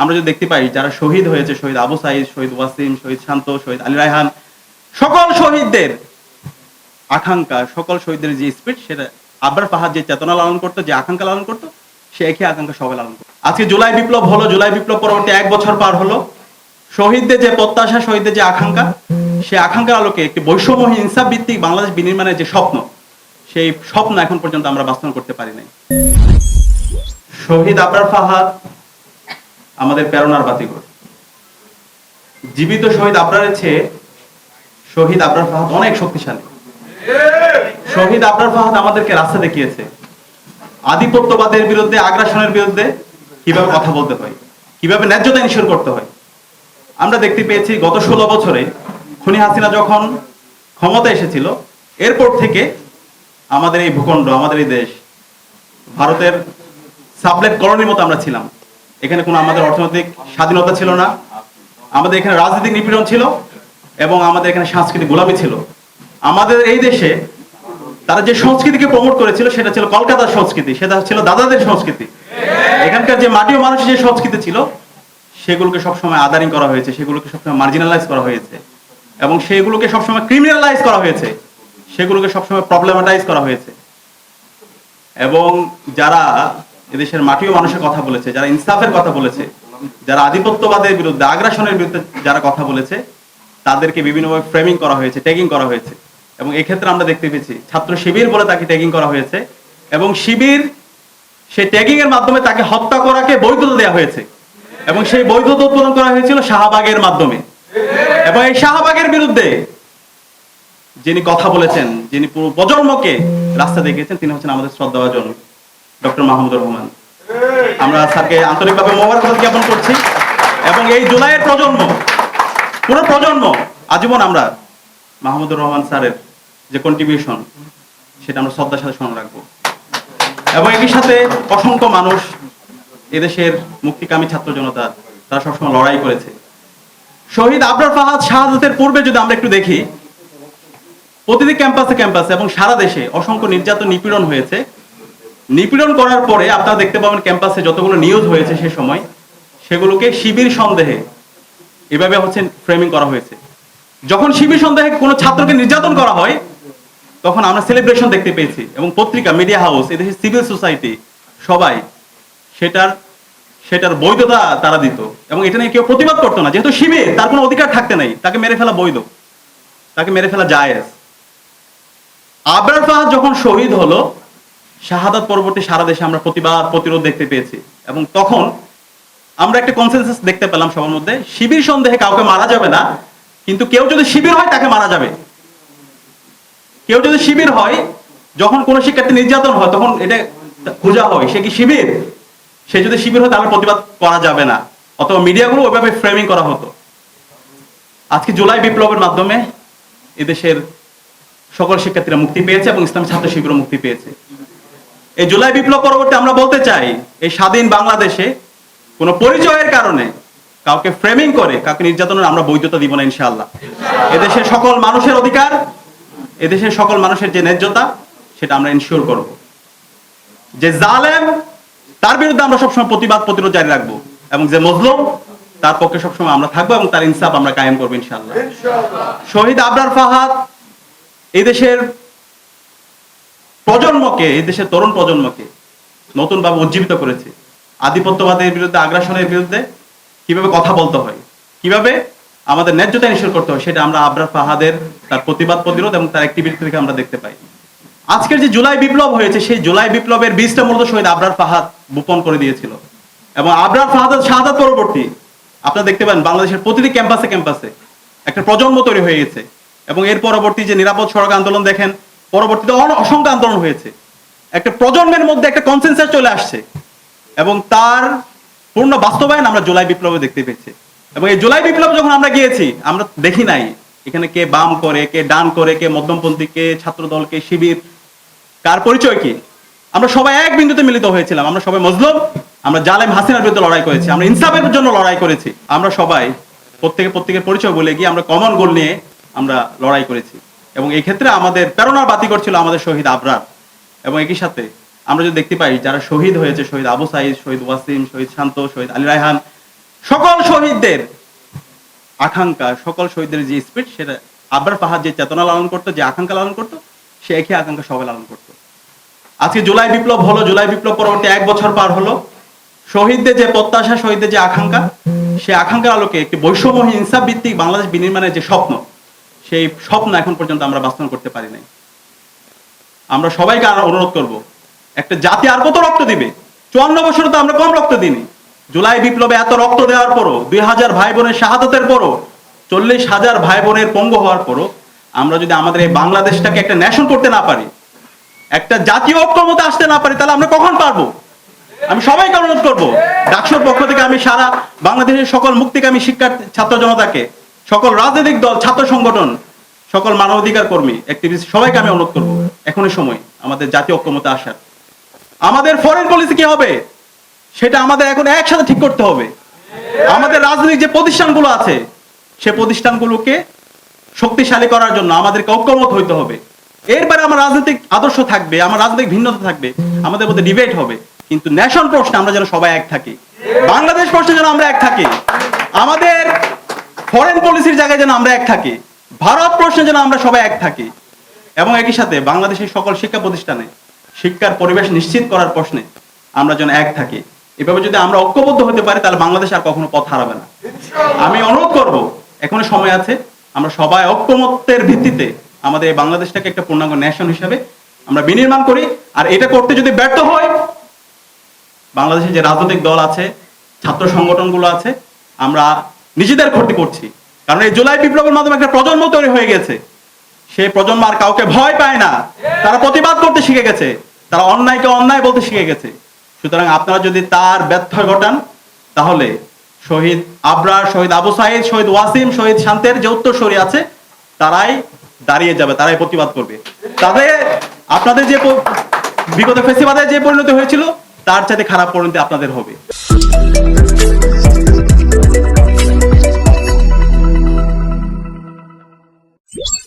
আমরা যদি দেখতে পাই যারা শহীদ হয়েছে, শহীদ আবু সাইদ, শহীদ ওয়াসিম, শহীদ শান্ত, শহীদ আলী রায়হান, সকল শহীদদের আকাঙ্ক্ষা, সকল শহীদদের যে স্পিরিট সেটা আবরার ফাহাদ যে চেতনা লালন করতো, যে আকাঙ্ক্ষা লালন করতো, সে একই আকাঙ্ক্ষা সবাই লালন করতো। আজকে জুলাই বিপ্লব হলো, জুলাই বিপ্লব পরবর্তী এক বছর পার হলো। শহীদদের যে প্রত্যাশা, শহীদদের যে আকাঙ্ক্ষা সেই আকাঙ্ক্ষার আলোকে একটি বৈষম্যহীন ইনসাফ ভিত্তিক বাংলাদেশ বিনির্মাণের যে স্বপ্ন, সেই স্বপ্ন এখন পর্যন্ত আমরা বাস্তবায়ন করতে পারি নাই। শহীদ আবরার ফাহাদ আমাদের প্রেরণার বাতিঘর জীবিত শহীদ আবরারের চেয়ে শহীদ আবরার ফাহাদ অনেক শক্তিশালী। শহীদ আবরার ফাহাদ আমাদেরকে রাস্তা দেখিয়েছে। আধিপত্যবাদের বিরুদ্ধে, আগ্রাসনের বিরুদ্ধে কীভাবে কথা বলতে হয়, কীভাবে ন্যায্যতা নিশ্চয় করতে হয়। আমরা দেখতে পেয়েছি গত ষোলো বছরে খুনি হাসিনা যখন ক্ষমতা এসেছিল, এরপর থেকে আমাদের এই ভূখণ্ড, আমাদের এই দেশ, ভারতের সাবলেট কলোনির মতো আমরা ছিলাম। এখানে কোনো আমাদের অর্থনৈতিক স্বাধীনতা ছিল না। আমাদের এখানে রাজনৈতিক নিপীড়ন ছিল এবং আমাদের এখানে সাংস্কৃতিক গোলামি ছিল। আমাদের এই দেশে তারা যে সংস্কৃতিকে প্রমোট করেছিল সেটা ছিল কলকাতার সংস্কৃতি, সেটা ছিল দাদাদের সংস্কৃতি। এখানকার যে মাটি ও মানুষের যে সংস্কৃতি ছিল, সেগুলোকে সবসময় আদারিং করা হয়েছে, সেগুলোকে সবসময় মার্জিনালাইজ করা হয়েছে এবং সেগুলোকে সবসময় ক্রিমিনালাইজ করা হয়েছে, সেগুলোকে সবসময় প্রবলেমাটাইজ করা হয়েছে। এবং যারা এদেশের মাটি ও মানুষের কথা বলেছে, যারা ইনসাফের কথা বলেছে, যারা আধিপত্যবাদের বিরুদ্ধে, আগ্রাসনের বিরুদ্ধে যারা কথা বলেছে, তাদেরকে বিভিন্নভাবে ফ্রেমিং করা হয়েছে ট্যাগিং করা হয়েছে। এবং এক্ষেত্রে আমরা দেখতে পেয়েছি, ছাত্র শিবির বলে তাকে ট্যাগিং করা হয়েছে এবং শিবির সেই ট্যাগিং এর মাধ্যমে তাকে হত্যা করাকে বৈধতা দেওয়া হয়েছে। এবং সেই বৈধতা উৎপাদন করা হয়েছিল শাহবাগের মাধ্যমে। এবং এই শাহবাগের বিরুদ্ধে যিনি কথা বলেছেন, যিনি পুরো প্রজন্মকে রাস্তা দেখিয়েছেন, তিনি হচ্ছেন আমাদের শ্রদ্ধাভাজন ডক্টর মাহমুদুর রহমান। আমরা স্যারকে আন্তরিকভাবে মোবারকবাদ জ্ঞাপন করছি। এবং এই জুলাইয়ের প্রজন্ম, পুরো প্রজন্ম, আজীবন আমরা মাহমুদুর রহমান স্যারের যে কন্ট্রিবিউশন সেটা আমরা শ্রদ্ধার সাথে স্মরণ রাখব। এবং একই সাথে অসংখ্য মানুষ এদেশের মুক্তিকামী ছাত্র জনতা, তারা সবসময় লড়াই করেছে। শহীদ আবরার ফাহাদ শাহাদাতের পূর্বে যদি আমরা একটু দেখি, প্রতিটি ক্যাম্পাসে ক্যাম্পাসে এবং সারা দেশে অসংখ্য নির্যাতন নিপীড়ন হয়েছে। নিপীড়ন করার পরে আপনারা দেখতে পাবেন ক্যাম্পাসে যতগুলো নিউজ হয়েছে সে সময়, সেগুলোকে শিবির সন্দেহে এভাবে হচ্ছে ফ্রেমিং করা হয়েছে। যখন শিবির সন্দেহে কোনো ছাত্রকে নির্যাতন করা হয়, তখন আমরা সেলিব্রেশন দেখতে পেয়েছি এবং পত্রিকা মিডিয়া হাউস এদেশের সিভিল সোসাইটি সবাই সেটার সেটার বৈধতা তারা দিত এবং এটা নিয়ে কেউ প্রতিবাদ করতো না। যেহেতু শিবির, তার কোনো অধিকার থাকতে নাই, তাকে মেরে ফেলা বৈধ, তাকে মেরে ফেলা জায়েজ। আবরার ফাহাদ যখন শহীদ হলো শাহাদাত পরবর্তী সারা দেশে আমরা প্রতিবাদ প্রতিরোধ দেখতে পেয়েছি। এবং তখন আমরা একটা কনসেনসাস দেখতে পেলাম সবার মধ্যে, শিবির সন্দেহে কাউকে মারা যাবে না, কিন্তু কেউ যদি শিবির হয় তাকে মারা যাবে। কেউ যদি শিবির হয়, যখন কোনো শিক্ষার্থী নির্যাতন হয়, তখন এটা খোঁজা হয়, সে কি শিবির? সে যদি শিবির হয়, তাহলে প্রতিবাদ করা যাবে না, অথবা মিডিয়াগুলো ওইভাবে ফ্রেমিং করা হতো। আজকে জুলাই বিপ্লবের মাধ্যমে এদেশের সকল শিক্ষার্থীরা মুক্তি পেয়েছে এবং ইসলামী ছাত্র শিবিরও মুক্তি পেয়েছে। এই জুলাই বিপ্লব পরবর্তী আমরা বলতে চাই এই স্বাধীন বাংলাদেশে কোনো পরিচয়ের কারণে কাউকে ফ্রেমিং করে কাউকে নির্যাতনের আমরা বৈধতা দিব না ইনশাআল্লাহ। এদেশের সকল মানুষের অধিকার এদেশের সকল মানুষের যে ন্যায্যতা সেটা আমরা ইনশিওর করব। যে জালেম তার বিরুদ্ধে আমরা সবসময় প্রতিবাদ প্রতিরোধ জারি রাখব এবং যে মজলুম তার পক্ষে সবসময় আমরা থাকব এবং তার ইনসাফ আমরা কায়েম করব ইনশাআল্লাহ। শহীদ আবরার ফাহাদ এই দেশের প্রজন্মকে, এই দেশের তরুণ প্রজন্মকে নতুন ভাবে উজ্জীবিত করেছে। আধিপত্যবাদের বিরুদ্ধে, আগ্রাসনের বিরুদ্ধে কীভাবে কথা বলতে হয়, কীভাবে আমাদের ন্যায্যতা নিশ্চয় করতে হয়, সেটা আমরা আবরার ফাহাদের তার প্রতিবাদ প্রতিরোধ এবং তার অ্যাক্টিভিটি থেকে আমরা দেখতে পাই। আজকের যে জুলাই বিপ্লব হয়েছে, সেই জুলাই বিপ্লবের বীজটা মূলত শহীদ আবরার ফাহাদ বোপন করে দিয়েছিল। এবং আবরার ফাহাদের শাহাদাত পরবর্তী, আপনারা দেখতে পান বাংলাদেশের প্রতিটি ক্যাম্পাসে ক্যাম্পাসে একটা প্রজন্ম তৈরি হয়ে গেছে। এবং এর পরবর্তী যে নিরাপদ সড়ক আন্দোলন দেখেন, পরবর্তীতে অসংখ্য আন্দোলন হয়েছে। একটা প্রজন্মের মধ্যে একটা কনসেন্সাস চলে আসছে এবং তার পূর্ণ বাস্তবায়ন আমরা জুলাই বিপ্লবে দেখতে পেয়েছি। এবং এই জুলাই বিপ্লব যখন আমরা গিয়েছি, আমরা দেখি নাই এখানে কে বাম করে, কে ডান করে, কে মধ্যমপন্থী, কে ছাত্র দল কে শিবির, কার পরিচয় কি? আমরা সবাই এক বিন্দুতে মিলিত হয়েছিলাম। আমরা সবাই মজলুম, আমরা জালেম হাসিনার বিরুদ্ধে লড়াই করেছি, আমরা ইনসাফের জন্য লড়াই করেছি। আমরা সবাই প্রত্যেকে প্রত্যেকের পরিচয় বলে গিয়ে আমরা কমন গোল নিয়ে আমরা লড়াই করেছি। এবং এই ক্ষেত্রে আমাদের প্রেরণার বাতি করছিল আমাদের শহীদ আবরার। এবং একই সাথে আমরা যদি দেখতে পাই যারা শহীদ হয়েছে, শহীদ আবু সাইদ, শহীদ ওয়াসিম, শহীদ শান্ত, শহীদ আলী রায়হান, সকল শহীদদের আকাঙ্ক্ষা, সকল শহীদদের যে স্পিরিট সেটা আব্রার ফাহাদ যে চেতনা লালন করতো, যে আকাঙ্ক্ষা লালন করতো, সে একই আকাঙ্ক্ষা সবাই লালন করতো। আজকে জুলাই বিপ্লব হলো, জুলাই বিপ্লব পরবর্তী এক বছর পার হলো। শহীদদের যে প্রত্যাশা, শহীদদের যে আকাঙ্ক্ষা সেই আকাঙ্ক্ষার আলোকে একটি বৈষম্যহীন ইনসাফ ভিত্তিক বাংলাদেশ বিনির্মাণের যে স্বপ্ন, সেই স্বপ্ন এখন পর্যন্ত আমরা বাস্তবায়ন করতে পারি নাই। আমরা সবাইকে অনুরোধ করব, একটা জাতি আর কত রক্ত দিবে? চুয়ান্ন বছরে তো আমরা কম রক্ত দিনি জুলাই বিপ্লবে এত রক্ত দেওয়ার পরও, দুই হাজার ভাই বোনের শাহাদতের পরও, চল্লিশ হাজার ভাই বোনের পঙ্গু হওয়ার পরও আমরা যদি আমাদের এই বাংলাদেশটাকে একটা ন্যাশন করতে না পারি, একটা জাতীয় ঐক্যমতে আসতে না পারি, তাহলে আমরা কখন পারব? আমি সবাইকে অনুরোধ করব, ডাকসুর পক্ষ থেকে আমি সারা বাংলাদেশের সকল মুক্তিকামী শিক্ষার্থী, ছাত্র জনতাকে, সকল রাজনৈতিক দল, ছাত্র সংগঠন সকল মানবাধিকার কর্মী অ্যাক্টিভিস্ট সবাইকে আমি অনুরোধ করব, এখনই সময়, আমাদের জাতীয় ঐক্যমতে আসার। আমাদের ফরেন পলিসি কি হবে? সেটা আমাদের এখন একসাথে ঠিক করতে হবে। আমাদের রাজনৈতিক যে প্রতিষ্ঠানগুলো আছে, সে প্রতিষ্ঠানগুলোকে শক্তিশালী করার জন্য আমাদেরকে ঐক্যমত হইতে হবে। এরপরে আমার রাজনৈতিক আদর্শ থাকবে, আমার রাজনৈতিক ভিন্নতা থাকবে, আমাদের মধ্যে ডিবেট হবে। কিন্তু ন্যাশন প্রশ্নে আমরা যেন সবাই এক থাকি, বাংলাদেশ প্রশ্নে যেন আমরা এক থাকি, আমাদের ফরেন পলিসির জায়গায় যেন আমরা এক থাকি ভারত প্রশ্নে যেন আমরা সবাই এক থাকি এবং একই সাথে বাংলাদেশের সকল শিক্ষা প্রতিষ্ঠানে শিক্ষার পরিবেশ নিশ্চিত করার প্রশ্নে আমরা যেন এক থাকি। এভাবে যদি আমরা ঐক্যবদ্ধ হতে পারি তাহলে বাংলাদেশ আর কখনো পথ হারাবে না। আমি অনুরোধ করব এখনও সময় আছে আমরা সবাই ঐক্যমত্যের ভিত্তিতে আমাদের এই বাংলাদেশটাকে একটা পূর্ণাঙ্গ ন্যাশন হিসাবে আমরা বিনির্মাণ করি। আর এটা করতে যদি ব্যর্থ হয় বাংলাদেশের যে রাজনৈতিক দল আছে ছাত্র সংগঠনগুলো আছে আমরা নিজেদের ক্ষতি করছি। কারণ এই জুলাই বিপ্লবের মাধ্যমে একটা প্রজন্ম তৈরি হয়ে গেছে। সেই প্রজন্ম আর কাউকে ভয় পায় না। তারা প্রতিবাদ করতে শিখে গেছে। তারা অন্যায়কে অন্যায় বলতে শিখে গেছে। সুতরাং আপনারা যদি তার ব্যর্থ ঘটান, তাহলে শহীদ আবরার শহীদ আবু সাইদ, শহীদ ওয়াসিম, শহীদ শান্তের যে উত্তরসূরি আছে, তারাই দাঁড়িয়ে যাবে, তারাই প্রতিবাদ করবে। তাদের আপনাদের যে বিগত ফেসিবাদের যে পরিণতি হয়েছিল, তার চাইতে খারাপ পরিণতি আপনাদের হবে।